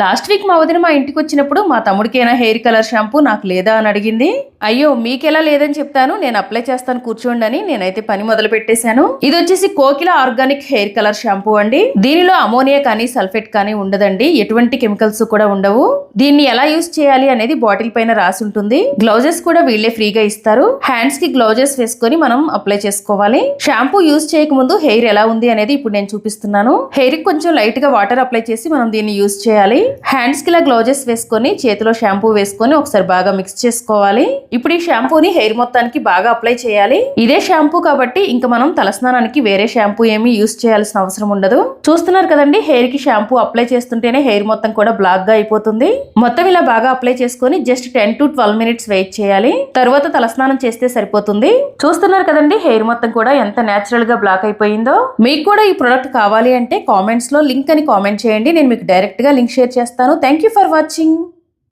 Last week మా వదిన మా ఇంటికి వచ్చినప్పుడు మా తమ్ముడికైనా హెయిర్ కలర్ షాంపూ నాకు లేదా అని అడిగింది. అయ్యో మీకెలా లేదని చెప్తాను. నేను అప్లై చేస్తాను కూర్చోండి అని నేనైతే పని మొదలు పెట్టేశాను. ఇది వచ్చేసి కోకిల ఆర్గానిక్ హెయిర్ కలర్ షాంపూ అండి. దీనిలో అమోనియా కానీ సల్ఫేట్ కానీ ఉండదండి. ఎటువంటి కెమికల్స్ కూడా ఉండవు. దీన్ని ఎలా యూస్ చేయాలి అనేది బాటిల్ పైన రాసి ఉంటుంది. గ్లౌజెస్ కూడా వీళ్ళే ఫ్రీగా ఇస్తారు. హ్యాండ్స్కి గ్లౌజెస్ వేసుకొని మనం అప్లై చేసుకోవాలి. షాంపూ యూస్ చేయక ముందు హెయిర్ ఎలా ఉంది అనేది ఇప్పుడు నేను చూపిస్తున్నాను. హెయిర్కి కొంచెం లైట్గా వాటర్ అప్లై చేసి మనం దీన్ని యూస్ చేయాలి. హ్యాండ్స్కి ఇలా గ్లౌజెస్ వేసుకొని చేతిలో షాంపూ వేసుకొని ఒకసారి బాగా మిక్స్ చేసుకోవాలి. ఇప్పుడు ఈ షాంపూని హెయిర్ మొత్తానికి బాగా అప్లై చేయాలి. ఇదే షాంపూ కాబట్టి ఇంకా మనం తలస్నానానికి వేరే షాంపూ ఏమీ యూస్ చేయాల్సిన అవసరం ఉండదు. చూస్తున్నారు కదండి హెయిర్కి షాంపూ అప్లై చేస్తుంటేనే హెయిర్ మొత్తం కూడా బ్లాక్గా అయిపోతుంది. మొత్తం ఇలా బాగా అప్లై చేసుకొని just ten to twelve minutes wait చేయాలి. తర్వాత తలస్నానం చేస్తే సరిపోతుంది. చూస్తున్నారు కదండి హెయిర్ మొత్తం కూడా ఎంత నేచురల్గా బ్లాక్ అయిపోయిందో. మీకు కూడా ఈ ప్రొడక్ట్ కావాలి అంటే కామెంట్స్లో లింక్ అని కామెంట్ చేయండి. నేను మీకు డైరెక్ట్గా లింక్ షేర్ చేస్తాను. Thank you for watching